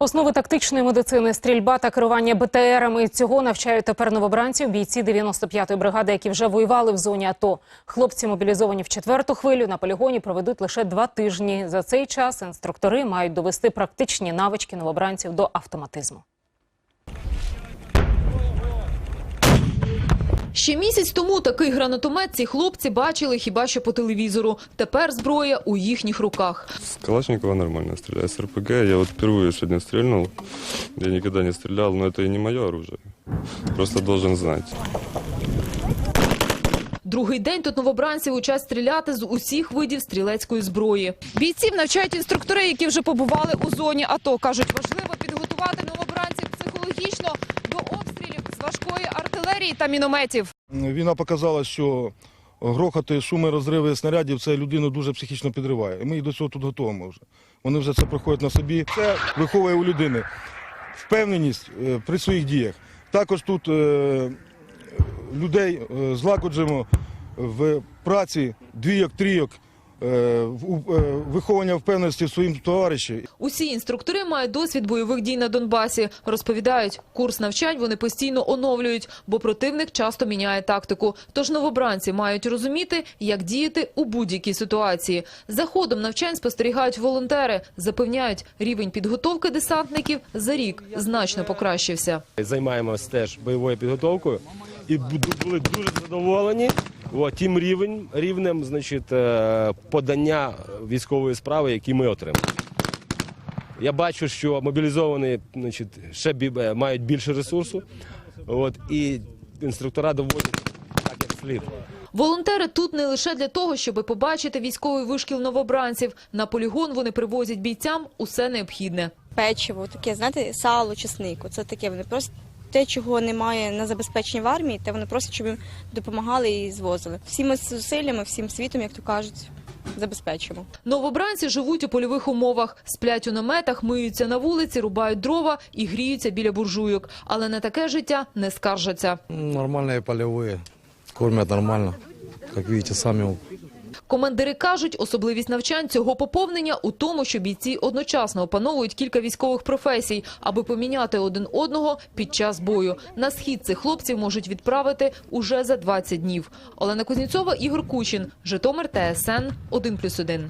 Основи тактичної медицини, стрільба та керування БТРами. Цього навчають тепер новобранців бійці 95-ї бригади, які вже воювали в зоні АТО. Хлопці мобілізовані в четверту хвилю на полігоні проведуть лише два тижні. За цей час інструктори мають довести практичні навички новобранців до автоматизму. Ще місяць тому такий гранатомет ці хлопці бачили хіба що по телевізору. Тепер зброя у їхніх руках. С Калашникова нормально стреляю. С РПГ я вот впервые сегодня стрельнул. Я никогда не стрелял, но это и не мое оружие. Просто должен знать. Другий день тут новобранців учать стріляти з усіх видів стрілецької зброї. Бійців навчають інструктори, які вже побували у зоні АТО. Кажуть, важливо підготувати новобранців психологічно до обстрілів з важкої артилерії та мінометів. Війна показала, що грохоти, шуми, розриви снарядів це людину дуже психічно підриває. І ми і до цього тут готовимо вже. Вони вже це проходять на собі. Це виховує у людини впевненість е, при своїх діях. Також тут е, людей е, злагоджуємо в праці двійок, трійок, е, в е, виховування впевненості в своїм товариші. Усі інструктори мають досвід бойових дій на Донбасі. Розповідають, курс навчань вони постійно оновлюють, бо противник часто міняє тактику. Тож новобранці мають розуміти, як діяти у будь-якій ситуації. За ходом навчань спостерігають волонтери. Запевняють, рівень підготовки десантників за рік значно покращився. Займаємося теж бойовою підготовкою і бу- були дуже задоволені от, тим рівень, рівнем значить, е, подання військової справи, які ми отримали. Я бачу, що мобілізовані значить, ще бі- е, мають більше ресурсу, от, і інструктора доводять так, як слід. Волонтери тут не лише для того, щоб побачити військовий вишкіл новобранців. На полігон вони привозять бійцям усе необхідне. печиво, таке, знаєте, сало, чеснику. Це таке, вони просто те, чого немає на забезпеченні в армії, те вони просять, щоб їм допомагали і звозили. Всіми зусиллями, всім світом, як то кажуть, забезпечуємо. Новобранці живуть у польових умовах, сплять у наметах, миються на вулиці, рубають дрова і гріються біля буржуйок. Але на таке життя не скаржаться. Нормальные полевые, кормят нормально. Как видите, сами Командири кажуть, особливість навчань цього поповнення у тому, що бійці одночасно опановують кілька військових професій, аби поміняти один одного під час бою. На схід цих хлопців можуть відправити уже за 20 днів. Олена Кузнєцова, Ігор Кучин, Житомир, ТСН 1+,1.